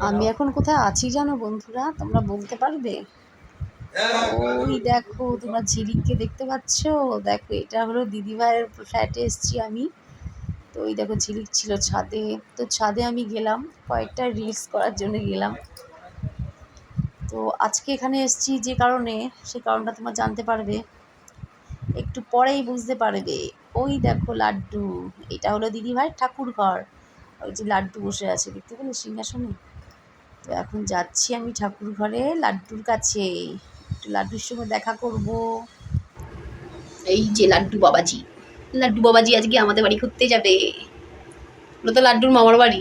আমি এখন কোথায় আছি জানো বন্ধুরা? তোমরা বলতে পারবে? ওই দেখো, তোমরা ঝিলিককে দেখতে পাচ্ছ? দেখো, এটা হলো দিদিভাইয়ের ফ্ল্যাটে এসেছি আমি। তো ওই দেখো, ঝিলিক ছিল ছাদে। তো ছাদে আমি গেলাম, কয়েকটা রিলস করার জন্য গেলাম। তো আজকে এখানে এসেছি যে কারণে, সে কারণটা তোমরা জানতে পারবে। একটু পরেই বুঝতে পারবে। ওই দেখো লাড্ডু, এটা হলো দিদিভাইয়ের ঠাকুর ঘর ওই যে লাড্ডু বসে আছে, দেখতে পেলে সিংহাসনে? তো এখন যাচ্ছি আমি ঠাকুর ঘরে লাড্ডুর কাছে। একটু লাড্ডুর সঙ্গে দেখা করব। এই যে লাড্ডু বাবাজি। লাড্ডু বাবাজি আজকে আমাদের বাড়ি ঘুরতে যাবে। ওটা তো লাড্ডুর মামার বাড়ি।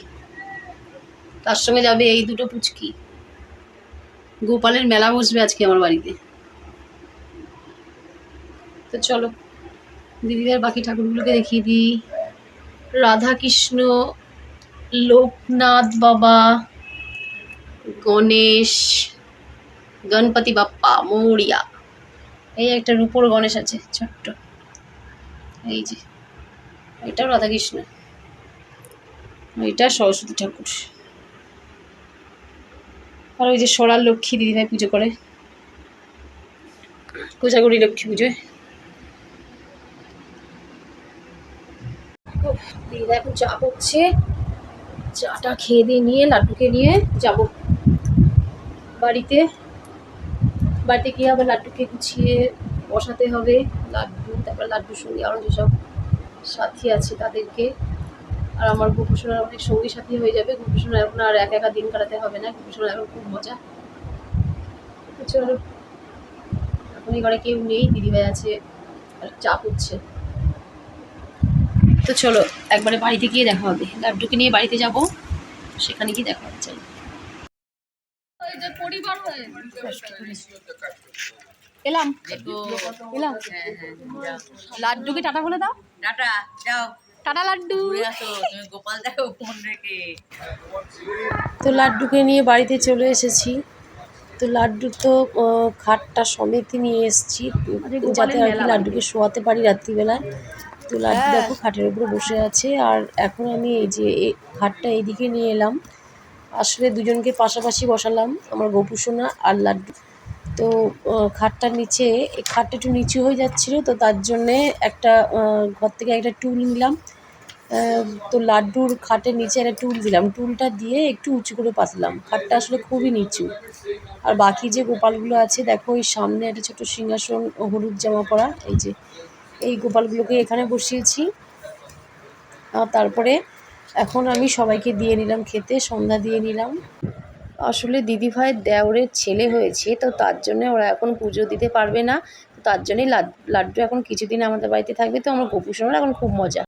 তার সঙ্গে যাবে এই দুটো পুচকি। গোপালের মেলা বসবে আজকে আমার বাড়িতে। তো চলো, দিদিদের বাকি ঠাকুরগুলোকে দেখিয়ে দিই। রাধা কৃষ্ণ লোকনাথ বাবা, গণেশ, গণপতি বাপ্পা, মৌরিয়া। এই একটা রূপোর গণেশ আছে, ছোট্ট। এই যে, এটাও রাধাকৃষ্ণ। এটা সরস্বতী ঠাকুর। আর ওই যে সরার লক্ষ্মী দিদিভাই পুজো করে। কোজাগরি লক্ষ্মী পুজোয় দিদিভাই এখন চা করছে চাটা খেয়ে দিয়ে নিয়ে লাড্ডুকে নিয়ে যাব। বাড়িতে বাড়িতে গিয়ে আবার লাড্ডুকে গুছিয়ে বসাতে হবে, লাড্ডু, তারপর লাড্ডুর সঙ্গে আরও যেসব সাথী আছে তাদেরকে। আর আমার গোপুসোনার অনেক সঙ্গী সাথী হয়ে যাবে। গোপুসোনা এখন আর একা একা দিন কাটাতে হবে না। গোপুসোনা এখন খুব মজা। এখন এই ঘরে কেউ নেই, দিদিভাই আছে, আর চা করছে। তো চলো একবারে বাড়িতে গিয়ে দেখা হবে। লাড্ডুকে নিয়ে বাড়িতে যাব সেখানে গিয়ে দেখা হচ্ছে এলাম। এলাম। লাড্ডুকে টাটা বলে দাও। টাটা যাও। টাটা লাড্ডু। গোপাল দেখো ফোন রেখে। তো লাড্ডুকে নিয়ে বাড়িতে চলে এসেছি। তো লাড্ডু তো খাটটা সমেত নিয়ে এসেছি। যাতে আর কি লাড্ডুকে শোয়াতে পারি রাত্রিবেলায়। তো লাড্ডু দেখো খাটের উপরে বসে আছে। আর এখন আমি এই যে খাটটা এইদিকে নিয়ে এলাম। আসলে দুজনকে পাশাপাশি বসালাম আমার গপু সোনা আর লাড্ডু। তো খাটটার নিচে এই খাটটা একটু নিচু হয়ে যাচ্ছিল তো তার জন্যে একটা ঘর থেকে একটা টুল নিলাম। তো লাড্ডুর খাটের নিচে একটা টুল দিলাম। টুলটা দিয়ে একটু উঁচু করে পাতলাম। খাটটা আসলে খুবই নিচু। আর বাকি যে গোপালগুলো আছে দেখো ওই সামনে একটা ছোট সিংহাসন হলুদ জামা পরা এই যে এই গোপালগুলোকে এখানে বসিয়েছি। আর তারপরে এখন আমি সবাইকে দিয়ে নিলাম খেতে, সন্ধ্যা দিয়ে নিলাম। আসলে দিদিভাইয়ের দেওরের ছেলে হয়েছে, তো তার জন্য ওরা এখন পুজো দিতে পারবে না। তার জন্যই লাড- লাড্ডু এখন কিছুদিন আমাদের বাড়িতে থাকবে, তো আমার গোপুসোনার এখন খুব মজা।